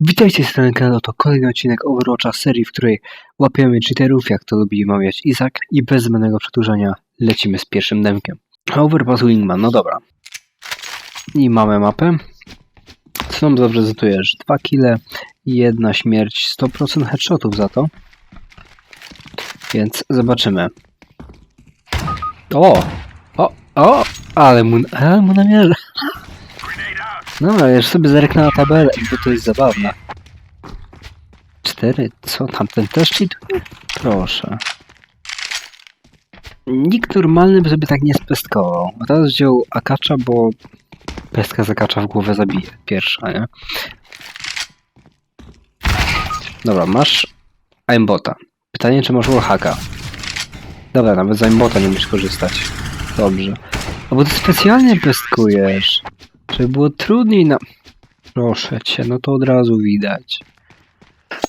Witajcie z strony kanału, to kolejny odcinek Overwatcha serii, w której łapiemy cheaterów, jak to lubi mawiać Izak i bez zbędnego przedłużania lecimy z pierwszym demkiem. Overpass Wingman, no dobra. I mamy mapę. Co nam zaprezentujesz? Dwa kile i jedna śmierć, 100% headshotów za to. Więc zobaczymy. O! O! O! Ale mu, ale mu namierza. No, już sobie zerknę na tabelę, bo to jest zabawne. Cztery? Co? Tamten też cheatuje? Proszę. Nikt normalny by sobie tak nie spestkował. A teraz wziął akacza, bo pestka z akacza w głowę zabije. Pierwsza, nie? Dobra, masz aimbota. Pytanie, czy masz wallhacka? Dobra, nawet z aimbota nie musisz korzystać. Dobrze. No bo ty specjalnie pestkujesz. Żeby było trudniej na... Proszę cię, no to od razu widać.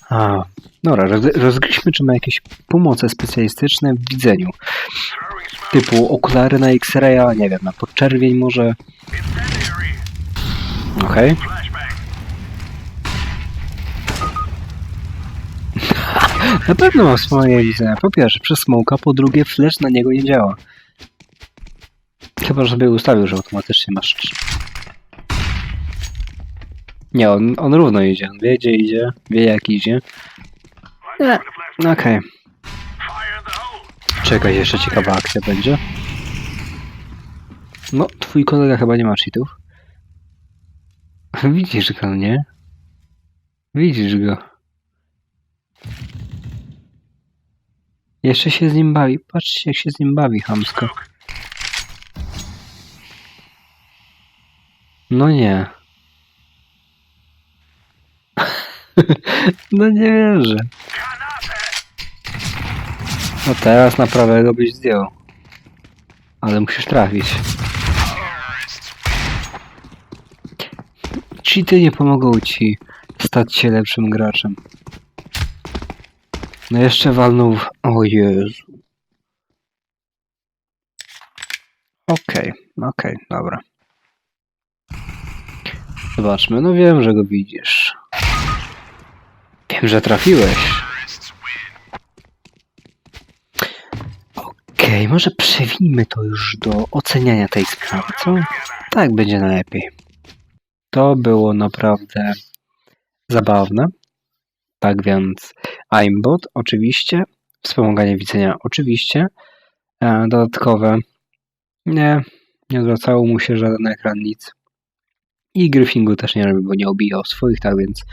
A, dobra, roz, rozgryźmy, czy ma jakieś pomoce specjalistyczne w widzeniu. Typu okulary na X-raya, nie wiem, na podczerwień może. Okej. na pewno ma wspomnienie widzenia. Po pierwsze, przez smoka, po drugie, flash na niego nie działa. Chyba, żeby ustawił, że automatycznie masz nie, on, on równo idzie. On wie, gdzie idzie, wie, jak idzie. Nie, okej. Czekaj, jeszcze ciekawa akcja będzie. No, twój kolega chyba nie ma cheatów. Widzisz go, nie? Widzisz go. Jeszcze się z nim bawi. Patrzcie, jak się z nim bawi, hamsko. No nie. No nie wierzę. No teraz na prawego byś zdjął. Ale musisz trafić. Cheaty nie pomogą ci stać się lepszym graczem. No jeszcze walnął w... O Jezu. Okej, okej, dobra. Zobaczmy, no wiem, że go widzisz. Wiem, że trafiłeś. Okej, może przewinijmy to już do oceniania tej sprawy, co? Tak będzie najlepiej. To było naprawdę zabawne. Tak więc aimbot oczywiście, wspomaganie widzenia oczywiście, e, dodatkowe nie, nie zwracało mu się żaden ekran nic. I Gryfingu też nie robił, bo nie obijał swoich, tak więc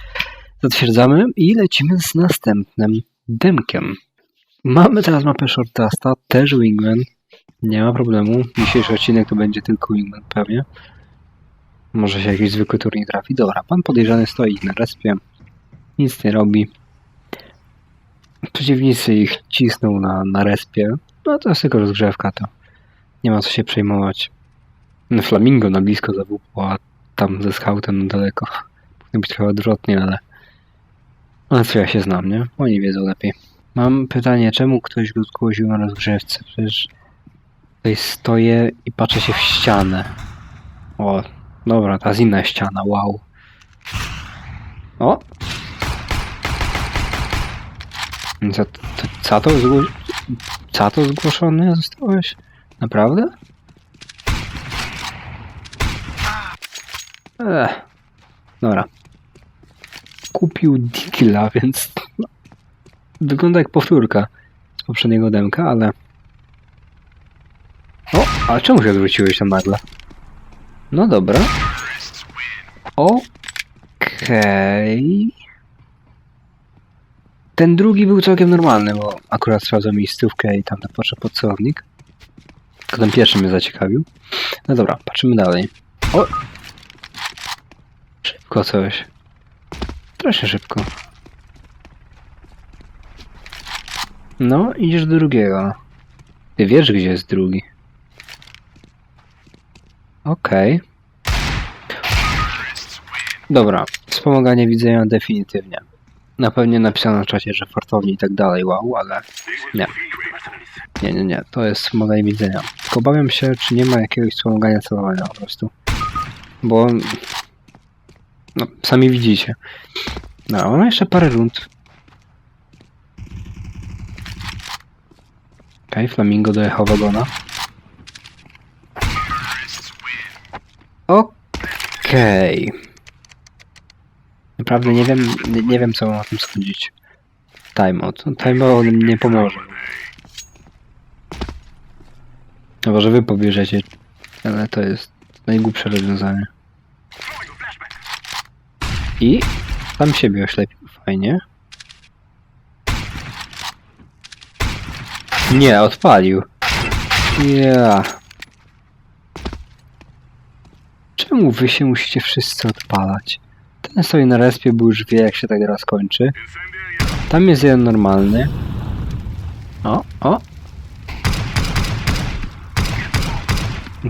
Zatwierdzamy i lecimy z następnym demkiem. Mamy teraz mapę Shortasta, też Wingman. Nie ma problemu. Dzisiejszy odcinek to będzie tylko Wingman pewnie. Może się jakiś zwykły turniej trafi. Dobra, pan podejrzany stoi na respie. Nic nie robi. Przeciwnicy ich cisną na, na respie. No to jest tylko rozgrzewka, to nie ma co się przejmować. Flamingo na blisko zawupło, a tam ze scoutem na daleko. Powinno być trochę odwrotnie, ale ale co ja się znam, nie? Oni wiedzą lepiej. Mam pytanie, czemu ktoś go zgłosił na rozgrzewce? Przecież tutaj stoję i patrzę się w ścianę. O, dobra, ta jest inna ściana, wow. O! Co, to, co to, zgło... co to zgłoszone zostałeś? Naprawdę? Ech. Dobra kupił Digla, więc no, wygląda jak powtórka z poprzedniego demka, ale... O, a czemu się odwróciłeś tam nagle? No dobra. Okej. Okay. Ten drugi był całkiem normalny, bo akurat sprawdzał miejscówkę i tam patrzę pod celownik. Tylko ten pierwszy mnie zaciekawił. No dobra, patrzymy dalej. O! Szybko coś. Strasznie szybko. No, idziesz do drugiego. Ty wiesz, gdzie jest drugi. Okej. Okay. Dobra, wspomaganie widzenia definitywnie. Na pewno napisano na czacie, że fartownie i tak dalej, wow, ale nie. Nie, nie, nie, to jest wspomaganie widzenia. Tylko obawiam się, czy nie ma jakiegoś wspomagania celowania po prostu. Bo No, sami widzicie. No, mamy jeszcze parę rund. Okej, Flamingo dojechał wagona. Okej. Naprawdę nie wiem, nie, nie wiem co mam o tym sądzić. Timeout. No, Timeout nie pomoże. No może wy pobierzecie, ale to jest najgłupsze rozwiązanie. I sam siebie oślepił. Fajnie. Nie, odpalił. Ja. Czemu wy się musicie wszyscy odpalać? Ten stoi na respie, bo już wie jak się ta gra skończy. Tam jest jeden normalny. O, o.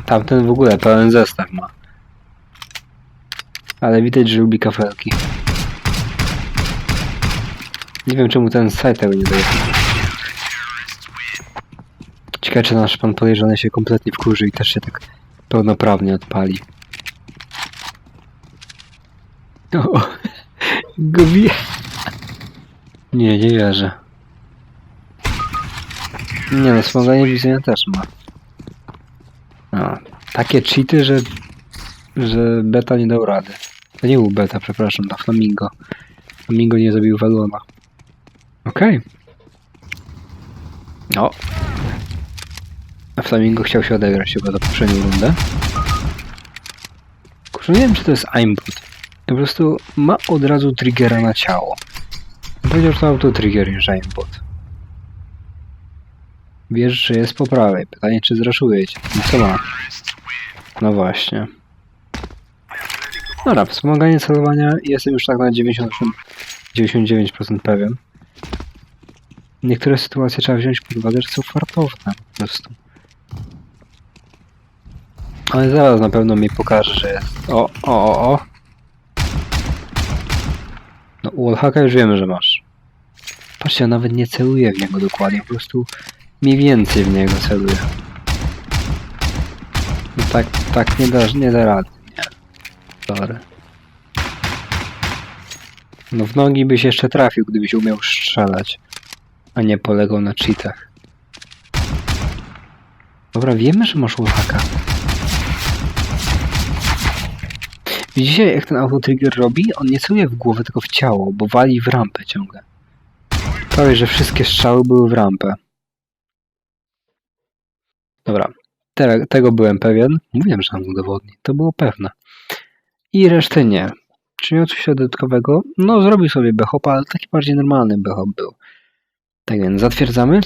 Tamten w ogóle pełen zestaw ma. Ale widać, że lubi kafelki. Nie wiem czemu ten site tego nie daje. Ciekawe czy nasz pan podejrzany się kompletnie wkurzy i też się tak pełnoprawnie odpali. O, wie. Nie, nie wierzę. Nie no, smaganie widzenia też ma. No, takie cheaty, że, że beta nie dał rady. To nie był beta, przepraszam, to Flamingo. Flamingo nie zabił Walona. Okej. O. A Flamingo chciał się odegrać chyba za poprzednią rundę. Kurczę, nie wiem czy to jest aimbot. Po prostu ma od razu triggera na ciało. Powiedział, że to auto-trigger niż aimbot. Wiesz, że jest po prawej. Pytanie, czy zraszuje cię. No co ma? No właśnie. Dobra, wspomaganie celowania jestem już tak na 98, 99% pewien. Niektóre sytuacje trzeba wziąć pod uwagę, że są fartowne po prostu. Ale zaraz na pewno mi pokaże, że jest. O, o, o, o. No, wallhacka już wiemy, że masz. Patrzcie, ja nawet nie celuję w niego dokładnie, po prostu mniej więcej w niego celuję. No tak, tak nie da, nie da rady. Sorry. No w nogi byś jeszcze trafił, gdybyś umiał strzelać, a nie polegał na cheatach. Dobra, wiemy, że masz wallhacka. Widzicie, jak ten autotrigger robi? On nie celuje w głowę, tylko w ciało, bo wali w rampę ciągle. Prawie, że wszystkie strzały były w rampę. Dobra, te, tego byłem pewien. Mówiłem, że on udowodni. To było pewne. I reszty nie. Czy miał coś dodatkowego? No, zrobił sobie behopa, ale taki bardziej normalny behop był. Tak więc zatwierdzamy.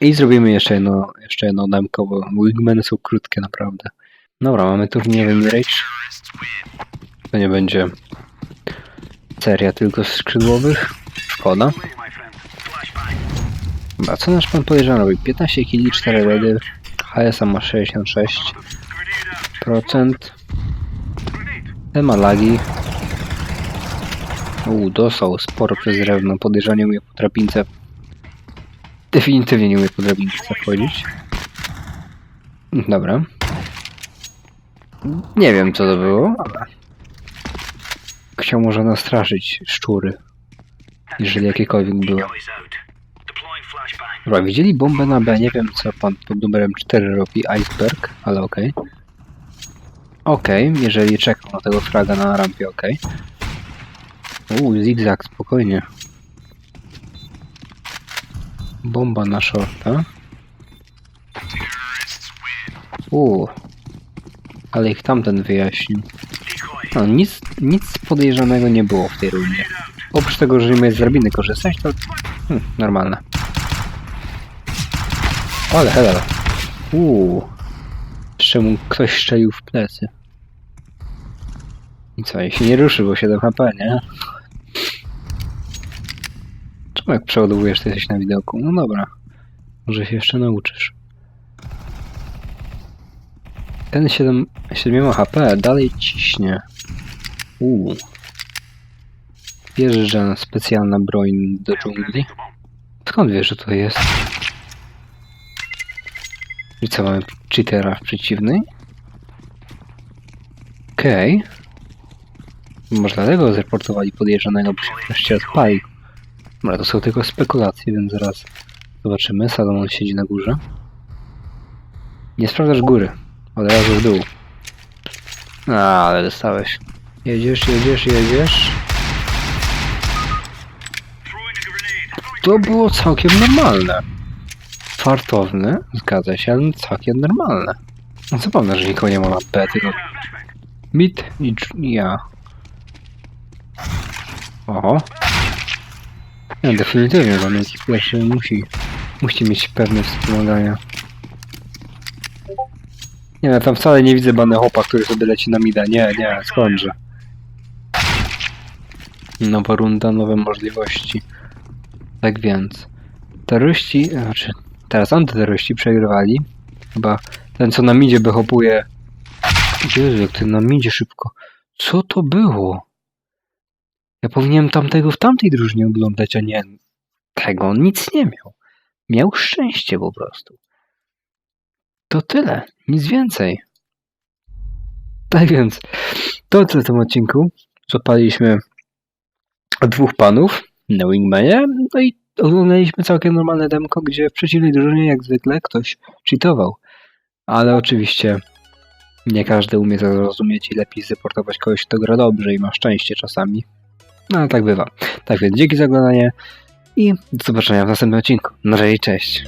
I zrobimy jeszcze jedno, jeszcze jedno demko, bo są krótkie naprawdę. Dobra, mamy turniejowy Mirage. To nie będzie seria tylko skrzydłowych. Szkoda. A co nasz pan podejrzany robi? 15 kg, 4 redy. HSA ma 66%. Ten ma lagi. Uuu, dostał sporo przez drewno. Podejrzanie umie po drabince. Definitywnie nie umie po drabince wchodzić. Dobra. Nie wiem co to było, ale... Chciał może nastraszyć szczury. Jeżeli jakiekolwiek były. Dobra, widzieli bombę na B, nie wiem co pan pod numerem 4 robi, Iceberg, ale okej. Okej, jeżeli czekał na tego fraga na rampie, okej. Uuu, zigzag, spokojnie. Bomba na shorta. Uuu. Ale ich tamten wyjaśnił. No, nic, nic podejrzanego nie było w tej rundzie. Oprócz tego, że nie z drabiny korzystać, to hmm, normalne. Ale hello. Uuu. Jeszcze mu ktoś strzelił w plecy. I co, i się nie ruszy, bo 7 HP, nie? Czemu jak przeładowujesz, to jesteś na widoku? No dobra. Może się jeszcze nauczysz. Ten 7, 7 HP dalej ciśnie. Uuu. Że specjalna broń do dżungli? Skąd wiesz, że to jest? Co, mamy cheatera w przeciwnej? Okej. Może dlatego zreportowali podejrzanego, bo się wreszcie odpalił. Dobra, to są tylko spekulacje, więc zaraz zobaczymy. Salomon siedzi na górze. Nie sprawdzasz góry. Od razu w dół. A, ale dostałeś. Jedziesz, jedziesz, jedziesz. To było całkiem normalne. Fartowne, zgadza się, ale całkiem normalne. No Zapewne, że nikogo nie ma na B, tylko mit i ja. Oho. Nie, definitywnie dla mnie pierwszy musi, musi mieć pewne wspomagania. Nie, ja tam wcale nie widzę bany hopa, który sobie leci na mida. Nie, nie, skądże. Nowa runda, nowe możliwości. Tak więc, terroryści, znaczy, teraz antyterroryści przegrywali. Chyba ten, co na midzie behopuje. Jezu, jak ten na midzie szybko. Co to było? Ja powinienem tamtego w tamtej drużynie oglądać, a nie tego. On nic nie miał. Miał szczęście po prostu. To tyle, nic więcej. Tak więc, to tyle w tym odcinku. Złapaliśmy dwóch panów na Wingmanie, no i oglądaliśmy całkiem normalne demko, gdzie w przeciwnej drużynie jak zwykle ktoś cheatował. Ale oczywiście nie każdy umie to zrozumieć i lepiej zdeportować kogoś, kto gra dobrze i ma szczęście czasami. No ale tak bywa. Tak więc dzięki za oglądanie i do zobaczenia w następnym odcinku. Na razie, cześć.